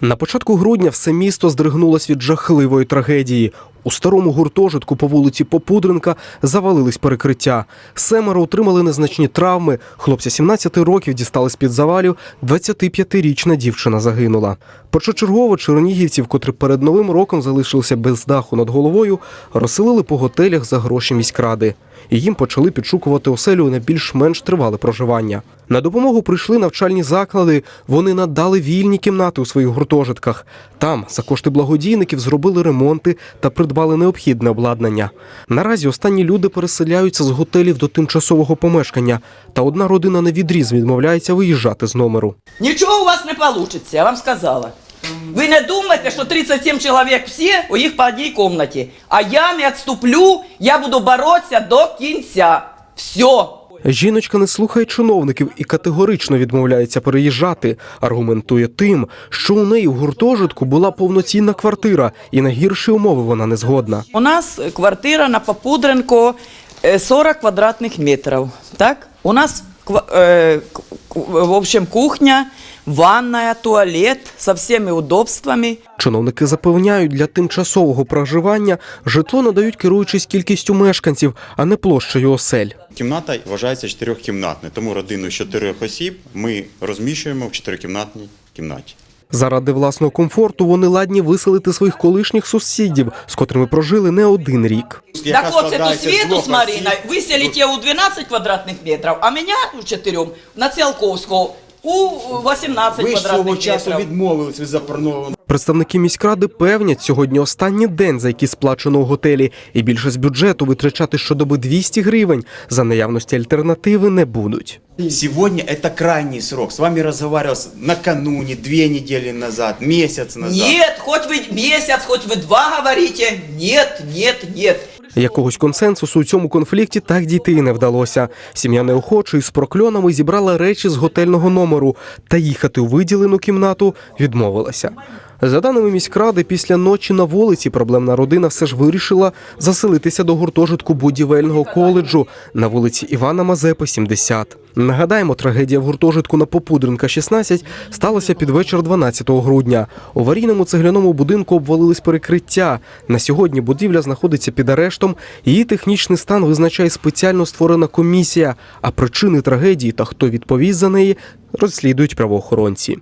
На початку грудня все місто здригнулось від жахливої трагедії. У старому гуртожитку по вулиці Попудренка завалились перекриття. Семеро отримали незначні травми. Хлопця 17 років дістали з-під завалів. 25-річна дівчина загинула. Першочергово чернігівців, котрі перед новим роком залишилися без даху над головою, розселили по готелях за гроші міськради. І їм почали підшукувати оселю на більш-менш тривале проживання. На допомогу прийшли навчальні заклади. Вони надали вільні кімнати у своїх гуртожитках. Там за кошти благодійників зробили ремонти та придбали необхідне обладнання. Наразі останні люди переселяються з готелів до тимчасового помешкання, та одна родина на відріз відмовляється виїжджати з номеру. Нічого у вас не вийде, я вам сказала. Ви не думайте, що 37 чоловік всі у їх по одній кімнаті. А я не відступлю, я буду боротися до кінця. Все. Жіночка не слухає чиновників і категорично відмовляється переїжджати. Аргументує тим, що у неї в гуртожитку була повноцінна квартира, і на гірші умови вона не згодна. У нас квартира на Попудренко е, 40 квадратних метрів. Так? У нас е, в общем, кухня, ванна, туалет со всеми удобствами. Чиновники запевняють, для тимчасового проживання житло надають керуючись кількістю мешканців, а не площею осель. Кімната вважається чотирьохкімнатною, тому родину з чотирьох осіб ми розміщуємо в чотирикімнатній кімнаті. Заради власного комфорту вони ладні виселити своїх колишніх сусідів, з котрими прожили не один рік. так вот, эту складається з Свету двох с Мариной осіб. выселите у 12 квадратных метров, а меня у четырем на Циолковского у 18 Ви ж свого квадратных часу метров. відмовились від запропонованого. Представники міськради певнять, сьогодні останній день, за який сплачено у готелі, і більше з бюджету витрачати щодоби 200 гривень за наявності альтернативи не будуть. Сегодня это крайний срок. С вами разговаривал с- накануне, две недели назад, месяц назад. Нет, хоть вы месяц, хоть вы два говорите. Нет, нет, нет. Якогось консенсусу у цьому конфлікті так дійти і не вдалося. Сім'я неохоче з прокльонами зібрала речі з готельного номеру та їхати у виділену кімнату відмовилася. За даними міськради, після ночі на вулиці проблемна родина все ж вирішила заселитися до гуртожитку будівельного коледжу на вулиці Івана Мазепи, 70. Нагадаємо, трагедія в гуртожитку на Попудренка, 16 сталася під вечір 12 грудня. У аварійному цегляному будинку обвалились перекриття. На сьогодні будівля знаходиться під арештом. Її технічний стан визначає спеціально створена комісія. А причини трагедії та хто відповість за неї розслідують правоохоронці.